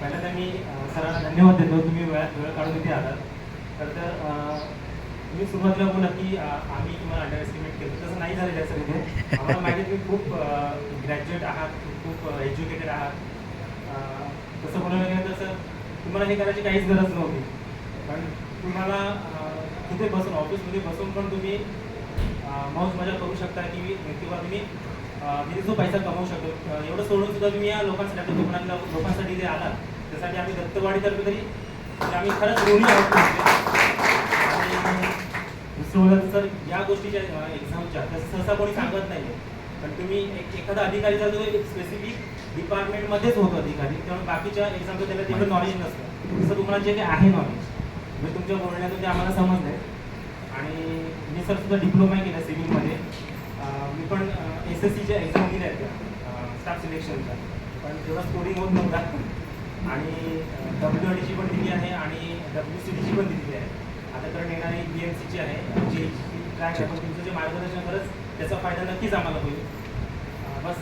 पहिल्यांदा मी अं, सरांना धन्यवाद देतो तुम्ही वेळ वेळ काढून इथे आलात. तर तर अं, तुम्ही सुरुवातीला बोला की आम्ही तुम्हाला अंडर एस्टिमेट केलं. तसं नाही झालेलं आहे सर इथे. आम्हाला माहिती तुम्ही खूप ग्रॅज्युएट आहात खूप एज्युकेटेड आहात. तसं बोलायला गेलं तर सर तुम्हाला हे करायची काहीच गरज नव्हती. पण तुम्हाला तिथे बसून ऑफिसमध्ये बसून पण तुम्ही मौज मजा करू शकता की किंवा तुम्ही मी म्हणजे जो पैसा कमवू शकतो. एवढं सोडून सुद्धा तुम्ही या लोकांसाठी कोकणातल्या लोकांसाठी जे आलात त्यासाठी आम्ही दत्तवाडीतर्फे तरी आम्ही खरंच ऋणी आहोत. आणि दुसरं तर या गोष्टीच्या एक्झामच्या तर सहसा कोणी सांगत नाही पण तुम्ही एक एखादा अधिकारीचा जो एक स्पेसिफिक डिपार्टमेंटमध्येच होतो अधिकारी त्यामुळे बाकीच्या एक्झामचं त्याला तेवढं नॉलेज नसतं. तसं तुम्हाला जे काही आहे नॉलेज म्हणजे तुमच्या बोलण्यातून ते आम्हाला समजलं आहे आणि मी सर सुद्धा डिप्लोमा केला सी मी पण एस एस सीच्या एक्झाम दिल्या आहेत स्टाफ सिलेक्शनच्या पण तेवढा स्कोरिंग होत नव्हता. आणि डब्ल्यू ची पण दिली आहे आणि डब्ल्यू सी डीची पण दिलेली आहे. आता तर येणारी बी एम सीची आहे. जी ट्रॅक आहे पण तुमचं जे मार्गदर्शन खरंच त्याचा फायदा नक्कीच आम्हाला होईल. बस